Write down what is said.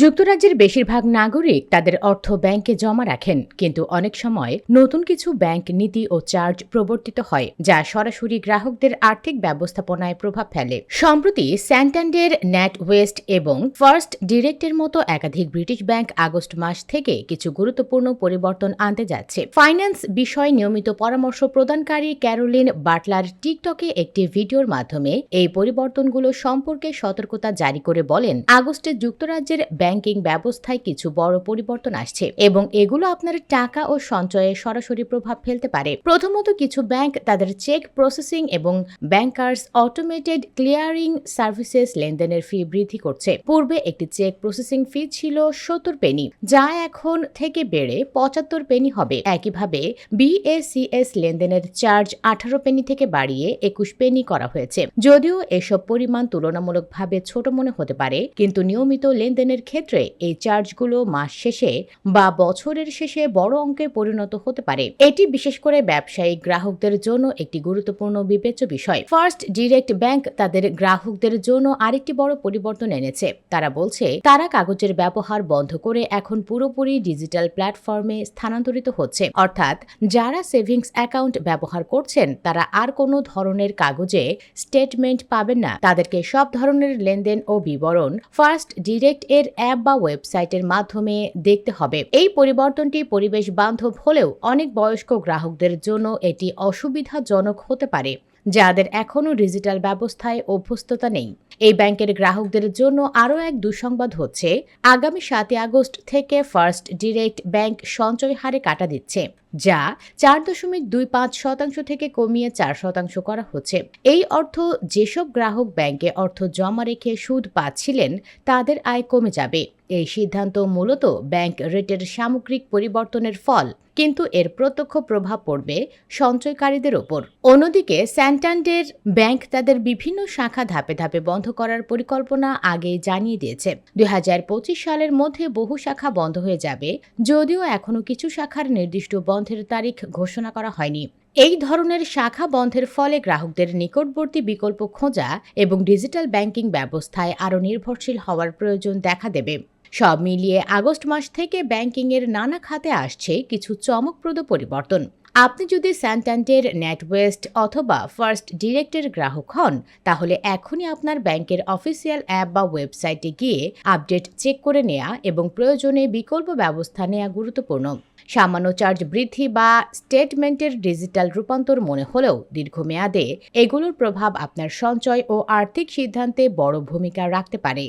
যুক্তরাজ্যের বেশিরভাগ নাগরিক তাদের অর্থ ব্যাংকে জমা রাখেন, কিন্তু অনেক সময় নতুন কিছু ব্যাংক নীতি ও চার্জ প্রবর্তিত হয়, যা সরাসরি গ্রাহকদের আর্থিক ব্যবস্থাপনায় প্রভাব ফেলে। সম্প্রতি স্যান্টান্ডের ন্যাট ওয়েস্ট এবং ফার্স্ট ডিরেক্টের মতো একাধিক ব্রিটিশ ব্যাংক আগস্ট মাস থেকে কিছু গুরুত্বপূর্ণ পরিবর্তন আনতে যাচ্ছে। ফাইন্যান্স বিষয় নিয়মিত পরামর্শ প্রদানকারী ক্যারোলিন বাটলার টিকটকে একটি ভিডিওর মাধ্যমে এই পরিবর্তনগুলো সম্পর্কে সতর্কতা জারি করে বলেন। আগস্টে যুক্তরাজ্যের ব্যাংকিং ব্যবস্থায় কিছু বড় পরিবর্তন আসছে এবং এগুলো আপনার টাকা ও সঞ্চয়ে সরাসরি প্রভাব ফেলতে পারে। প্রথমত কিছু ব্যাংক তাদের চেক প্রসেসিং এবং ব্যাংকার্স অটোমেটেড ক্লিয়ারিং সার্ভিসেস লেনদেনের ফি বৃদ্ধি করছে। পূর্বে একটি চেক প্রসেসিং ফি ছিল সত্তর পেনি, যা এখন থেকে বেড়ে পঁচাত্তর পেনি হবে। একইভাবে বিএসিএস লেনদেনের চার্জ আঠারো পেনি থেকে বাড়িয়ে একুশ পেনি করা হয়েছে। যদিও এসব পরিমাণ তুলনামূলকভাবে ছোট মনে হতে পারে, কিন্তু নিয়মিত লেনদেনের ক্ষেত্রে এই চার্জগুলো মাস শেষে বা বছরের শেষে বড় অঙ্কে পরিণত হতে পারে। এটি বিশেষ করে ব্যবসায়িক গ্রাহকদের জন্য একটি গুরুত্বপূর্ণ বিবেচ্য বিষয়। ফার্স্ট ডিরেক্ট ব্যাংক তাদের গ্রাহকদের জন্য আরেকটি বড় পরিবর্তন এনেছে। তারা বলছে, তারা কাগজের ব্যবহার বন্ধ করে এখন পুরোপুরি ডিজিটাল প্ল্যাটফর্মে স্থানান্তরিত হচ্ছে। অর্থাৎ, যারা সেভিংস অ্যাকাউন্ট ব্যবহার করছেন, তারা আর কোনো ধরনের কাগজে স্টেটমেন্ট পাবেন না। তাদেরকে সব ধরনের লেনদেন ও বিবরণ ফার্স্ট ডিরেক্ট এর অ্যাপ বা ওয়েবসাইটের মাধ্যমে দেখতে হবে। এই পরিবর্তনটি পরিবেশ বান্ধব হলেও অনেক বয়স্ক গ্রাহকদের জন্য এটি অসুবিধাজনক হতে পারে। যাদের এখনও ডিজিটাল ব্যবস্থায় অভ্যস্ততা নেই। এই ব্যাংকের গ্রাহকদের জন্য আরও এক দুঃসংবাদ হচ্ছে, আগামী সাতই আগস্ট থেকে ফার্স্ট ডিরেক্ট ব্যাংক সঞ্চয় হারে কাটা দিচ্ছে, যা চার দশমিক দুই পাঁচ শতাংশ থেকে কমিয়ে চার শতাংশ করা হচ্ছে। এই অর্থ যেসব গ্রাহক ব্যাংকে অর্থ জমা রেখে সুদ পাচ্ছিলেন, তাদের আয় কমে যাবে। এই সিদ্ধান্ত মূলত ব্যাংক রেটের সামগ্রিক পরিবর্তনের ফল। কিন্তু এর প্রত্যক্ষ প্রভাব পড়বে সঞ্চয়কারীদের ওপর। অন্যদিকে স্যান্টান্ডের ব্যাংক তাদের বিভিন্ন শাখা ধাপে ধাপে বন্ধ করার পরিকল্পনা আগেই জানিয়ে দিয়েছে। দুই হাজার পঁচিশ সালের মধ্যে বহু শাখা বন্ধ হয়ে যাবে, যদিও এখনও কিছু শাখার নির্দিষ্ট বন্ধের তারিখ ঘোষণা করা হয়নি। এই ধরনের শাখা বন্ধের ফলে গ্রাহকদের নিকটবর্তী বিকল্প খোঁজা এবং ডিজিটাল ব্যাংকিং ব্যবস্থায় আরও নির্ভরশীল হওয়ার প্রয়োজন দেখা দেবে। সব মিলিয়ে আগস্ট মাস থেকে ব্যাংকিংয়ের নানা খাতে আসছে কিছু চমকপ্রদ পরিবর্তন। আপনি যদি স্যান্টান্টের নেটওয়েস্ট অথবা ফার্স্ট ডিরেক্টের গ্রাহক হন, তাহলে এখনই আপনার ব্যাংকের অফিসিয়াল অ্যাপ বা ওয়েবসাইটে গিয়ে আপডেট চেক করে নেওয়া এবং প্রয়োজনে বিকল্প ব্যবস্থা নেওয়া গুরুত্বপূর্ণ। সামান্য চার্জ বৃদ্ধি বা স্টেটমেন্টের ডিজিটাল রূপান্তর মনে হলেও দীর্ঘমেয়াদে এগুলোর প্রভাব আপনার সঞ্চয় ও আর্থিক সিদ্ধান্তে বড় ভূমিকা রাখতে পারে।